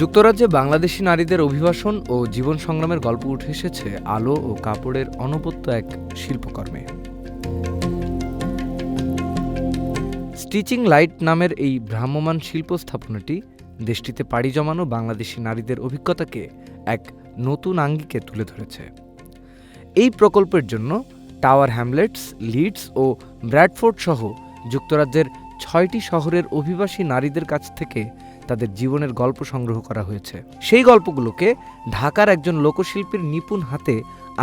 যুক্তরাজ্যে বাংলাদেশি নারীদের অভিবাসন ও জীবন সংগ্রামের গল্প উঠে এসেছে আলো ও কাপড়ের অনবদ্য এক শিল্পকর্মে। স্টিচিং লাইট নামের এই ভ্রাম্যমাণ শিল্প স্থাপনাটি দেশটিতে পাড়ি জমানো বাংলাদেশি নারীদের অভিজ্ঞতাকে এক নতুন আঙ্গিকে তুলে ধরেছে। এই প্রকল্পের জন্য টাওয়ার হ্যামলেটস, লিডস ও ব্র্যাডফোর্ড সহ যুক্তরাজ্যের ছয়টি শহরের অভিবাসী নারীদের কাছ থেকে তাদের জীবনের গল্প সংগ্রহ করা হয়েছে। সেই গল্পগুলোকে ঢাকার একজন লোকশিল্পীর নিপুণ হাতে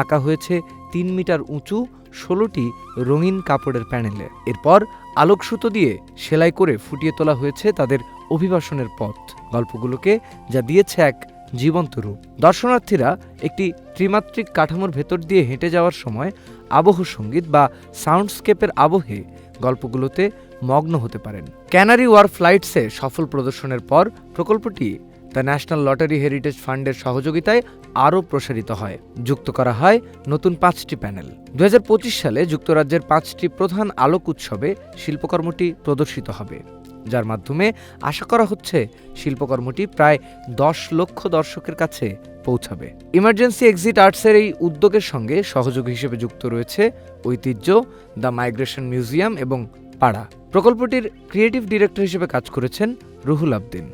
আঁকা হয়েছে তিন মিটার উঁচু, ষোলোটি রঙিন কাপড়ের প্যানেলে। এরপর আলোকসুতো দিয়ে সেলাই করে ফুটিয়ে তোলা হয়েছে তাদের অভিবাসনের পথ। গল্পগুলোকে যা দিয়েছে এক জীবন্ত রূপ। দর্শনার্থীরা একটি ত্রিমাত্রিক কাঠামোর ভেতর দিয়ে হেঁটে যাওয়ার সময় আবহ সংগীত বা সাউন্ডস্কেপের আবহে গল্পগুলোতে মগ্ন হতে পারেন। ক্যানারি ওয়ার ফ্লাইটসে সফল প্রদর্শনের পর প্রকল্পটি দ্য ন্যাশনাল লটারি হেরিটেজ ফান্ডের সহযোগিতায় আরও প্রসারিত হয়। যুক্ত করা হয় নতুন পাঁচটি প্যানেল। দুই হাজার পঁচিশ সালে যুক্তরাজ্যের পাঁচটি প্রধান আলোক উৎসবে শিল্পকর্মটি প্রদর্শিত হবে। যার মাধ্যমে আশা করা হচ্ছে শিল্পকর্মটি প্রায় দশ লক্ষ দর্শকের কাছে পৌঁছাবে। ইমার্জেন্সি এক্সিট আর্টসের এই উদ্যোগের সঙ্গে সহযোগী হিসেবে যুক্ত রয়েছে ঐতিহ্য, দ্য মাইগ্রেশন মিউজিয়াম এবং পাড়া। প্রকল্পটির ক্রিয়েটিভ ডিরেক্টর হিসেবে কাজ করেছেন রুহুল আবদিন।